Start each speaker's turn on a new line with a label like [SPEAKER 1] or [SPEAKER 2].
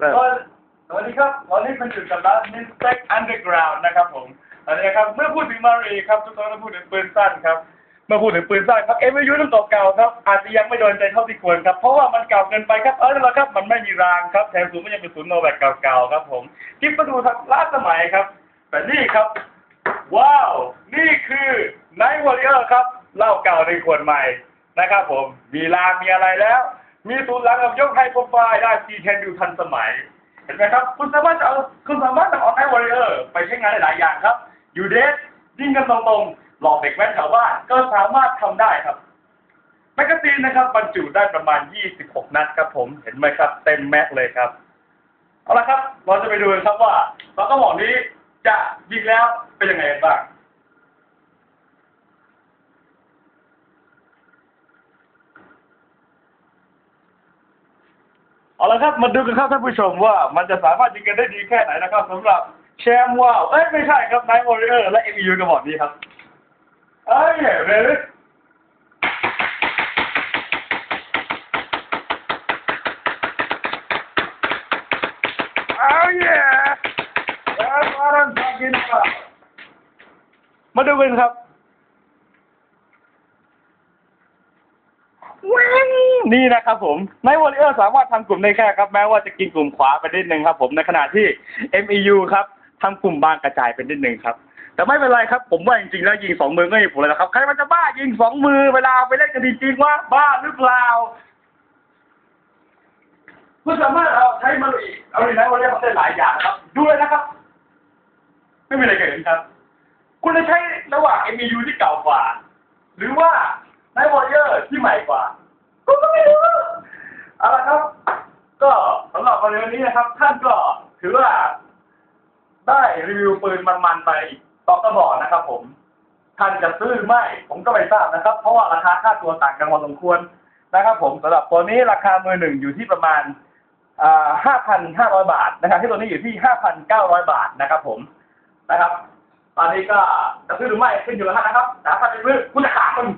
[SPEAKER 1] ก็สวัสดีครับตอนนี้คุณอยู่กับร้าน Mistake Underground นะครับผมตอนนี้นะครับ เมื่อพูดถึงมารีครับ ทุกคนต้องพูดถึงปืนสั้นครับ เมื่อพูดถึงปืนสั้นครับ เอ็มยูรุ่นเก่าครับ อาจจะยังไม่โดนใจเท่าที่ควรครับ เพราะว่ามันเก่าเกินไปครับ เออนั่นแหละครับ มันไม่มีรางครับ แถมสูงมันยังเป็นศูนย์โนแบบเก่าๆครับผมกิ๊บมาดูทางล้านสมัยครับ แต่นี่ครับ ว้าว นี่คือไนท์วอริเออร์ครับ เหล้าเก่าในขวดใหม่นะครับผม มีรางมีอะไรแล้ว มีศูนย์หลังกับยกไฮโปรไฟล์ได้ซีแคนดูทันสมัย เห็นไหมครับ คุณสามารถจะเอาคุณสามารถจะเอาไนท์วอริเออร์ไปใช้งานได้หลายอย่างครับอยู่เดทยิงกันตรงๆหลอกเด็กแว้นแถวบ้านก็สามารถทำได้ครับแมกกาซีนนะครับบรรจุได้ประมาณ 26 นัดครับผมเห็นไหมครับ เต็มแม็กเลยครับเอาละครับ เราจะไปดูกันครับว่าปากกระบอกนี้จะยิงแล้วเป็นยังไงบ้าง เอาละครับ มาดูกันครับท่านผู้ชมว่ามันจะสามารถยิงกันได้ดีแค่ไหนนะครับสำหรับแชมป์ว้าวเอ้ยไม่ใช่ครับไนท์วอริเออร์และเอ็มยูกระบอกนี้ครับเอ้ยเรลิเอ้ยแล้วมารันทากินครับมาดูกันครับ นี่นะครับผมไนวอริเออร์สามารถทำกลุ่มได้แค่ครับ แม้ว่าจะกินกลุ่มขวาไปนิดนึงครับผมในขณะที่ MEU ครับทำกลุ่มบางกระจายไปนิดนึงครับแต่ไม่เป็นไรครับ ผมว่าจริงๆแล้วยิงสองมือก็มีผลแล้วนะครับ ใครมันจะบ้ายิงสองมือเวลาไปเล่นกันจริงๆว่าบ้าหรือเปล่าคุณสามารถเอาใช้มันอีกเอาในไนท์วอริเออร์ทำได้หลายอย่างนะครับ ดูเลยนะครับ ไม่มีอะไรเกิดขึ้นครับ คุณจะใช้ระหว่าง MEU ที่เก่ากว่า หรือว่าไนท์วอริเออร์ที่ใหม่กว่า ก็ไม่รู้เอาละครับ ก็สำหรับวันนี้นะครับ ท่านก็ถือว่า ได้รีวิวปืนมันๆไปต่อกระบอกนะครับ ผม ท่านจะซื้อหรือไม่ ผมก็ไม่ทราบนะครับ เพราะว่าราคาค่าตัวต่างกันพอสมควรนะครับ ผมสำหรับตัวนี้ราคามือหนึ่งอยู่ที่ประมาณห้าพันห้าร้อยบาทนะครับ ที่ตัวนี้อยู่ที่ห้าพันเก้าร้อยบาทนะครับ ผมนะครับ ตอนนี้ก็จะซื้อหรือไม่ขึ้นอยู่กับท่านนะครับแต่ถ้าจะซื้อคุณจะขาดมัน